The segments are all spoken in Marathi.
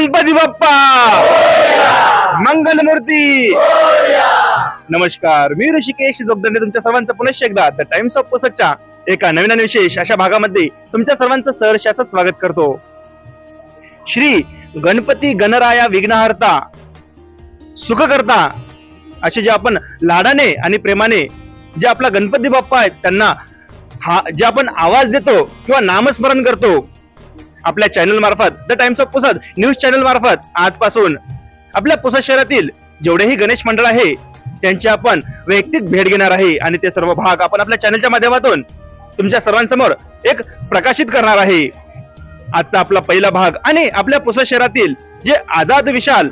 गणपती बाप्पा! मंगलमूर्ती! नमस्कार मी ऋषिकेश जोगदंडे तुमच्या सर्वांचं पुनश्च एकदा द टाइम्स ऑफ पुसतच्या एका नवीन आणि विशेष अशा भागामध्ये तुमच्या सर्वांचं सहर्ष असं स्वागत करतो. श्री गणपती गणराया विघ्नहर्ता सुख करता असे जे आपण लाडाने आणि प्रेमाने जे आपला गणपती बाप्पा आहेत त्यांना हा जे आपण आवाज देतो किंवा नामस्मरण करतो आपल्या चॅनल मार्फत the Times of Pusad news channel मार्फत आजपासून आपल्या पुसद शहरातील जेवढेही गणेश मंडळ आहे त्यांची आपण वैयक्तिक भेट घेणार आहे आणि ते सर्व भाग आपण आपल्या चॅनलच्या माध्यमातून तुमच्या सर्वांसमोर एक प्रकाशित करणार आहे. आजचा आपला पहिला भाग आणि आपल्या पुसद शहरातील जे आझाद विशाल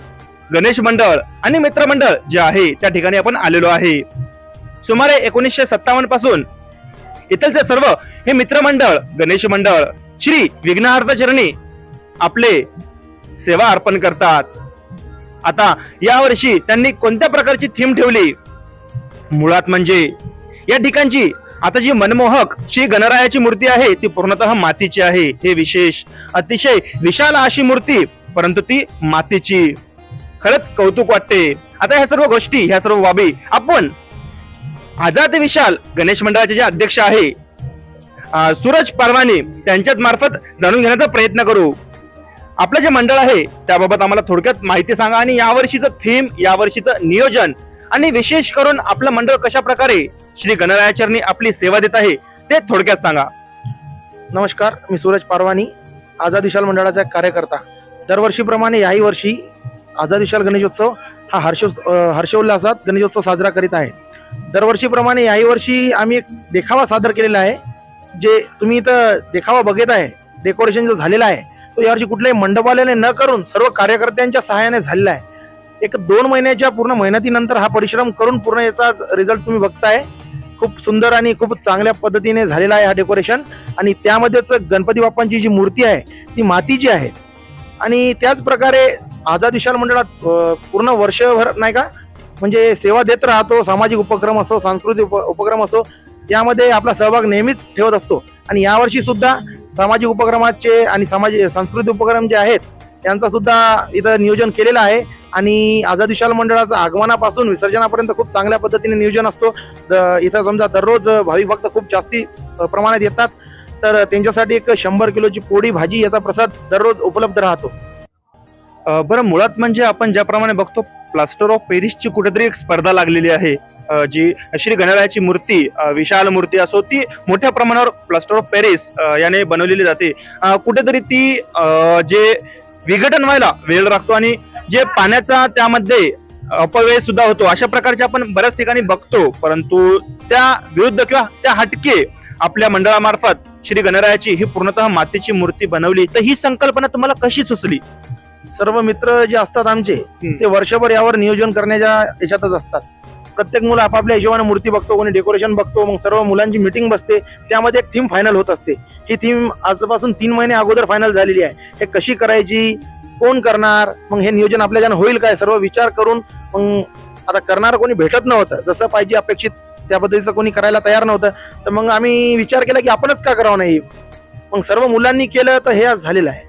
गणेश मंडळ आणि मित्रमंडळ जे आहे त्या ठिकाणी आपण आलेलो आहे. सुमारे एकोणीसशे सत्तावन्नपासून इथलचे सर्व हे मित्रमंडळ गणेश मंडळ श्री विघ्नहार्थ चरणी आपले सेवा अर्पण करतात. आता यावर्षी त्यांनी कोणत्या प्रकारची थीम ठेवली? मुळात म्हणजे या ठिकाणची आता जी मनमोहक श्री गणरायाची मूर्ती आहे ती पूर्णतः मातीची आहे. हे विशेष अतिशय विशाल अशी मूर्ती परंतु ती मातीची. खरंच कौतुक वाटते. आता ह्या सर्व गोष्टी ह्या सर्व बाबी आपण आझाद विशाल गणेश मंडळाचे जे अध्यक्ष आहे सूरज परवानी त्यांच्याच मार्फत जाणून घेण्याचा प्रयत्न करू. आपलं जे मंडळ आहे त्याबाबत आम्हाला थोडक्यात माहिती सांगा आणि यावर्षीचं थीम यावर्षीचं नियोजन आणि विशेष करून आपलं मंडळ कशा प्रकारे श्री गणरायाचरणी आपली सेवा देत आहे ते थोडक्यात सांगा. नमस्कार मी सूरज पारवानी आझाद विशाल मंडळाचा एक कार्यकर्ता. दरवर्षीप्रमाणे याही वर्षी आझाद विशाल गणेशोत्सव हा हर्ष हर्षोल्लासात गणेशोत्सव साजरा करीत आहे. दरवर्षीप्रमाणे याही वर्षी आम्ही एक देखावा सादर केलेला आहे. जे तुम्ही इथं देखावा बघत आहे डेकोरेशन जो झालेला आहे तो यावर्षी कुठल्याही मंडपाल्याने न करून सर्व कार्यकर्त्यांच्या सहाय्याने झालेला आहे. एक दोन महिन्याच्या पूर्ण मेहनतीनंतर हा परिश्रम करून पूर्ण याचा रिझल्ट तुम्ही बघताय. खूप सुंदर आणि खूप चांगल्या पद्धतीने झालेला आहे हा डेकोरेशन आणि त्यामध्येच गणपती बाप्पांची जी मूर्ती आहे ती मातीची आहे. आणि त्याच प्रकारे आझाद विशाल मंडळात पूर्ण वर्षभर नाही का? म्हणजे सेवा देत राहतो सामाजिक उपक्रम असो सांस्कृतिक उप उपक्रम असो यामध्ये आपला सहभाग नेहमीच ठेवत असतो. आणि यावर्षी सुद्धा सामाजिक उपक्रमाचे आणि सामाजिक सांस्कृतिक उपक्रम जे आहेत त्यांचा सुद्धा इथं नियोजन केलेलं आहे. आणि आझाद विशाल मंडळाचं आगमनापासून विसर्जनापर्यंत खूप चांगल्या पद्धतीने नियोजन असतो. द- इथं समजा दररोज भाविक भक्त खूप जास्ती प्रमाणात येतात. तर त्यांच्यासाठी एक शंभर किलोची पोळी भाजी याचा प्रसाद दररोज उपलब्ध राहतो. बरं मुळात म्हणजे आपण ज्याप्रमाणे बघतो प्लास्टर ऑफ पेरिसची कुठेतरी एक स्पर्धा लागलेली आहे. जी श्री गणरायाची मूर्ती विशाल मूर्ती असो ती मोठ्या प्रमाणावर प्लास्टर ऑफ पॅरिस याने बनवलेली जाते. कुठेतरी ती जे विघटन व्हायला वेळ लागतो आणि जे पाण्याचा त्यामध्ये अपव्यय सुद्धा होतो अशा प्रकारचे आपण बऱ्याच ठिकाणी बघतो. परंतु त्या विरुद्ध किंवा त्या हटके आपल्या मंडळामार्फत श्री गणरायाची ही पूर्णतः मातीची मूर्ती बनवली. तर ही संकल्पना तुम्हाला कशी सुचली? सर्व मित्र जे असतात आमचे. ते वर्षभर यावर नियोजन करण्याच्या याच्यातच असतात. प्रत्येक मुलं आपापल्या हिशोबाने मूर्ती बघतो कोणी डेकोरेशन बघतो मग सर्व मुलांची मिटिंग बसते. त्यामध्ये एक थीम फायनल होत असते. ही थीम आजपासून तीन महिने अगोदर फायनल झालेली आहे. हे कशी करायची कोण करणार मग हे नियोजन आपल्या ज्यानं होईल काय सर्व विचार करून मग आता करणार कोणी भेटत नव्हतं. जसं पाहिजे अपेक्षित त्या पद्धतीचं कोणी करायला तयार नव्हतं. तर मग आम्ही विचार केला की आपणच का करावं नाही? मग सर्व मुलांनी केलं तर हे आज झालेलं आहे.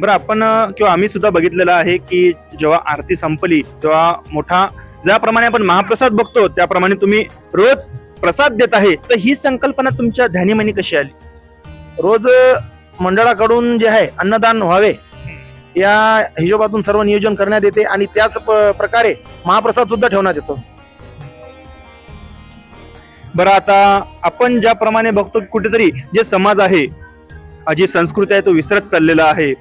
बरं आपण किंवा आम्ही सुद्धा बघितलेलं आहे की जेव्हा आरती संपली तेव्हा मोठा ज्याप्रमाणे आपण महाप्रसाद बघतो त्याप्रमाणे तुम्ही रोज प्रसाद देत आहे तर ही संकल्पना तुमच्या ध्यानीमनी कशी आली? रोज मंडळाकडून जे आहे अन्नदान व्हावे या हिशोबातून सर्व नियोजन करण्यात येते आणि त्याच प्रकारे महाप्रसाद सुद्धा ठेवण्यात येतो. बरं आता आपण ज्याप्रमाणे बघतो कुठेतरी जे समाज आहे जी संस्कृती आहे तो विसरत चाललेला आहे.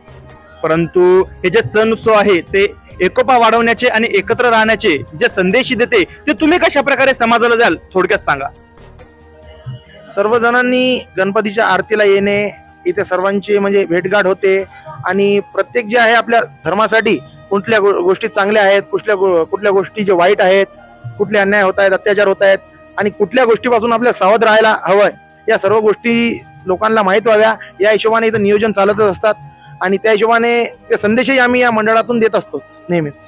परंतु हे जे सण उत्सव आहे ते एकोपा वाढवण्याचे आणि एकत्र राहण्याचे जे संदेश देते ते तुम्ही कशा प्रकारे समाजाला द्याल? थोडक्यात सांगा. सर्व जणांनी गणपतीच्या आरतीला येणे इथे सर्वांची म्हणजे भेटगाठ होते आणि प्रत्येक जे आहे आपल्या धर्मासाठी कुठल्या गो- गोष्टी चांगल्या आहेत कुठल्या गो- कुठल्या गोष्टी जे वाईट आहेत कुठले अन्याय होत आहेत अत्याचार होत आहेत आणि कुठल्या गोष्टीपासून आपल्या सावध राहायला हवंय या सर्व गोष्टी लोकांना माहीत व्हाव्या. या हिशोबाने इथं नियोजन चालतच असतात. आणि त्या हिशोबाने ते संदेशही आम्ही या मंडळातून देत असतो नेहमीच.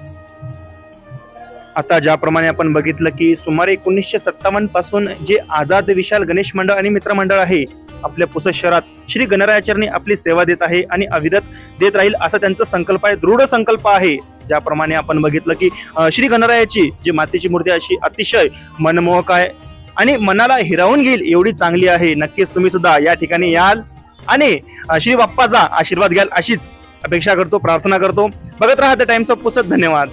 आता ज्याप्रमाणे आपण बघितलं की सुमारे एकोणीसशे सत्तावन्नपासून जे आझाद विशाल गणेश मंडळ आणि मित्रमंडळ आहे आपल्या पुसद शहरात श्री गणरायाचरणी आपली सेवा देत आहे आणि अविरत देत राहील असा त्यांचा संकल्प आहे दृढ संकल्प आहे. ज्याप्रमाणे आपण बघितलं की श्री गणरायाची जी मातीची मूर्ती अशी अतिशय मनमोहक आहे आणि मनाला हिरावून घेईल एवढी चांगली आहे. नक्कीच तुम्ही सुद्धा या ठिकाणी याल. आणि श्री बाप्पाचा आशीर्वाद घ्याल अशीच अपेक्षा करतो प्रार्थना करतो. बघत राहा द टाइम्स ऑफ पुसत. धन्यवाद.